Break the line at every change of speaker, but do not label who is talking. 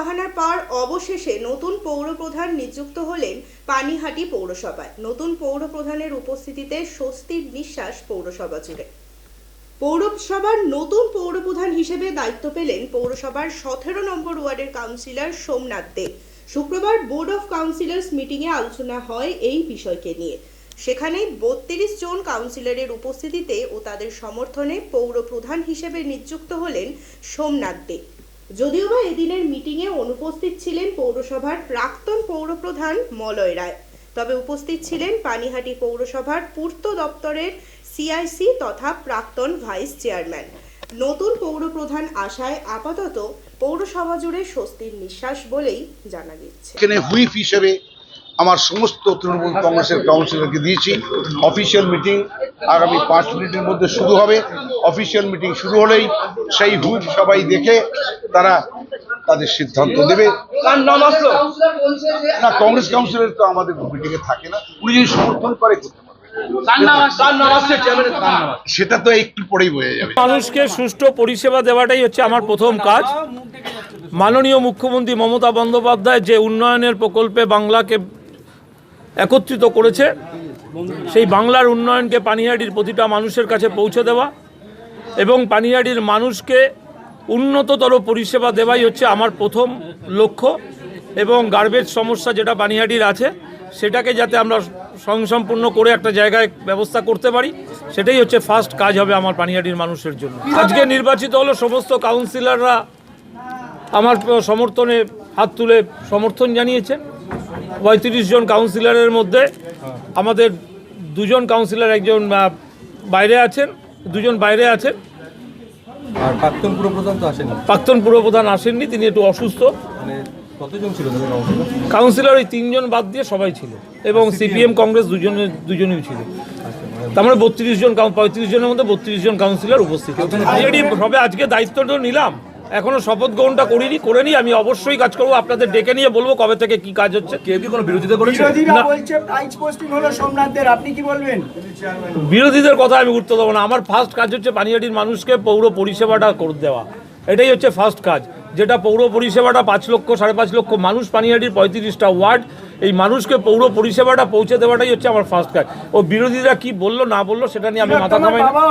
তালবাহানার পর অবশেষে নতুন পৌরপ্রধান নিযুক্ত হলেন পানিহাটি পৌরসভায়। নতুন পৌরপ্রধানের উপস্থিতিতে স্বস্তির নিঃশ্বাস পৌরসভা জুড়ে। পৌরসভার নতুন পৌরপ্রধান হিসেবে দায়িত্ব পেলেন পৌরসভার সতেরো নম্বর ওয়ার্ডের কাউন্সিলর সোমনাথ দে। শুক্রবার বোর্ড অফ কাউন্সিলর্স মিটিংয়ে আলোচনা হয় এই বিষয়কে নিয়ে। সেখানে বত্রিশ জন কাউন্সিলরের উপস্থিতিতে ও তাদের সমর্থনে পৌর প্রধান হিসেবে নিযুক্ত হলেন সোমনাথ দে। যদিও বা এদিনের মিটিংয়ে অনুপস্থিত ছিলেন পৌরসভার প্রাক্তন পৌরপ্রধান মলয় রায়। তবে উপস্থিত ছিলেন পানিহাটি পৌরসভার পূর্ত দপ্তরের সিআইসি তথা প্রাক্তন ভাইস চেয়ারম্যান। নতুন পৌরপ্রধান আশায় আপাতত পৌরসভা জুড়ে স্বস্তির নিঃশ্বাস বলেই জানা গেছে
এখানে হুইপ হিসেবে আমার সমস্ত তৃণমূল কংগ্রেসের কাউন্সিলরকে দিয়েছি। অফিসিয়াল মিটিং আগামী পাঁচ মিনিটের মধ্যে শুরু হবে। অফিসিয়াল মিটিং শুরু হলেই সেই হুইপ সবাই দেখে তারা তাদের সিদ্ধান্ত দেবে না, কংগ্রেস কাউন্সিলর তো আমাদের মিটিংয়ে থাকে না। উনি যদি সমর্থন করে? সেটা তো একটু পরেই বোঝা যাবে।
মানুষকে সুষ্ঠু পরিষেবা দেওয়াটাই হচ্ছে আমার প্রথম কাজ। মাননীয় মুখ্যমন্ত্রী মমতা বন্দ্যোপাধ্যায় যে উন্নয়নের প্রকল্পে বাংলাকে একত্রিত করেছে সেই বাংলার উন্নয়নকে পানিহাটির প্রতিটা মানুষের কাছে পৌঁছে দেওয়া এবং পানিহাটির মানুষকে উন্নততর পরিষেবা দেওয়াই হচ্ছে আমার প্রথম লক্ষ্য এবং গার্বেজ সমস্যা যেটা পানিহাটির আছে সেটাকে যাতে আমরা স্বয়ংসম্পূর্ণ করে একটা জায়গায় ব্যবস্থা করতে পারি সেটাই হচ্ছে ফার্স্ট কাজ হবে আমার পানিহাটির মানুষের জন্য। আজকে নির্বাচিত হলো সমস্ত কাউন্সিলররা আমার সমর্থনে হাত তুলে সমর্থন জানিয়েছেন। পঁয়ত্রিশ জন কাউন্সিলরের মধ্যে আমাদের দুজন কাউন্সিলর একজন বাইরে আছেন দুজন বাইরে আছেন।
আর প্রাক্তন পুরপ্রধান তো আসেনি।
প্রাক্তন পুরপ্রধান আসেননি তিনি একটু অসুস্থ।
মানে কতজন ছিল কাউন্সিলর
ওই তিনজন বাদ দিয়ে সবাই ছিল এবং সিপিএম কংগ্রেস দুজনে দুজনেই ছিল। তার মানে বত্রিশ জন পঁয়ত্রিশ জনের মধ্যে বত্রিশ জন কাউন্সিলর উপস্থিত। অলরেডি সবে আজকে দায়িত্বটা নিলাম। এখনও শপথ গ্রহণটা করিনি করে নি আমি অবশ্যই কাজ করব। আপনাদের ডেকে নিয়ে বলব কবে থেকে কি কাজ হচ্ছে।
কেউ কি কোনো বিরোধিতা করেছে?
বিরোধীরা বলছে প্রাইজ পোস্টিং হলো সোমনাথদের আপনি কি বলবেন?
বিরোধীদের কথা আমি গুরুত্ব দেবো না। আমার ফার্স্ট কাজ হচ্ছে পানিহাটির মানুষকে পৌর পরিষেবাটা করে দেওয়া। এটাই হচ্ছে ফার্স্ট কাজ। যেটা পৌর পরিষেবাটা পাঁচ লক্ষ সাড়ে পাঁচ লক্ষ মানুষ পানিহাটির পঁয়ত্রিশটা ওয়ার্ড এই মানুষকে পৌর পরিষেবাটা পৌঁছে দেওয়াটাই হচ্ছে আমার ফার্স্ট কাজ। ও বিরোধীরা কি বলল না বলল সেটা নিয়ে আমি মাথা
বাবা